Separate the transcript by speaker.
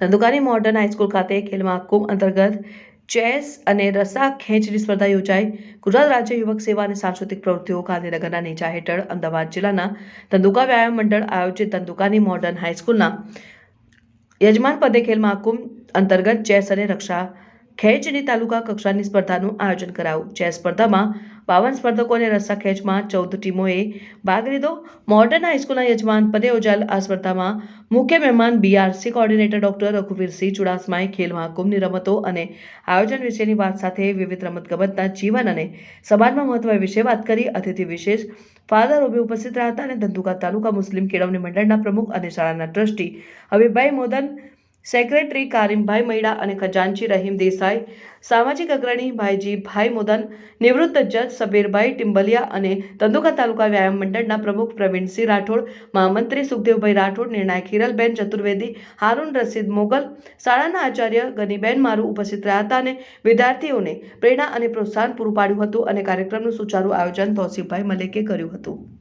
Speaker 1: ધંધુકાની modern high school ખાતે ખેલ મહાકુંભ અંતર્ગત chess અને રસા ખેંચની સ્પર્ધા યોજાઈ. ગુજરાત રાજ્ય યુવક સેવા અને સાંસ્કૃતિક પ્રવૃત્તિઓ ગાંધીનગરના નેજા હેઠળ અમદાવાદ જિલ્લાના ધંધુકા વ્યાયામ મંડળ આયોજિત ધંધુકાની મોડર્ન હાઈસ્કૂલના યજમાન પદે ખેલ મહાકુંભ અંતર્ગત ચેસ અને રક્ષા ખેંચની તાલુકા કક્ષાની સ્પર્ધાનું આયોજન કરાયું. ચેસ સ્પર્ધામાં બાવન સ્પર્ધકોને રસ્સા ખેંચમાં ચૌદ ટીમોએ ભાગ લીધો. મોર્ડન હાઈસ્કૂલના યજમાન પદે યોજાયેલ આ સ્પર્ધામાં મુખ્ય મહેમાન બીઆરસી કોઓર્ડિનેટર ડોક્ટર રઘુવીરસિંહ ચુડાસમાએ ખેલ મહાકુંભની રમતો અને આયોજન વિશેની વાત સાથે વિવિધ રમતગમતના જીવન અને સમાજમાં મહત્વ વિશે વાત કરી. અતિથિ વિશેષ ફાધર ઉભે ઉપસ્થિત રહ્યા હતા અને ધંધુકા તાલુકા મુસ્લિમ કેળવણી મંડળના પ્રમુખ અને શાળાના ટ્રસ્ટી હબીબભાઈ મોદન સેક્રેટરી કારીમભાઈ મૈડા અને ખજાનચી રહીમ દેસાઈ, સામાજિક અગ્રણી ભાઈજી ભાઈ મોદન, નિવૃત્ત જજ સબીરભાઈ ટિમ્બલિયા અને ધંધુકા તાલુકા વ્યાયામ મંડળના પ્રમુખ પ્રવીણસિંહ રાઠોડ, મહામંત્રી સુખદેવભાઈ રાઠોડ, નિર્ણાયક હિરલબેન ચતુર્વેદી, હારૂન રસીદ મોગલ, શાળાના આચાર્ય ગનીબેન મારુ ઉપસ્થિત રહ્યા હતા અને વિદ્યાર્થીઓને પ્રેરણા અને પ્રોત્સાહન પૂરું પાડ્યું હતું અને કાર્યક્રમનું સુચારું આયોજન તોસીફભાઈ મલેકે કર્યું હતું.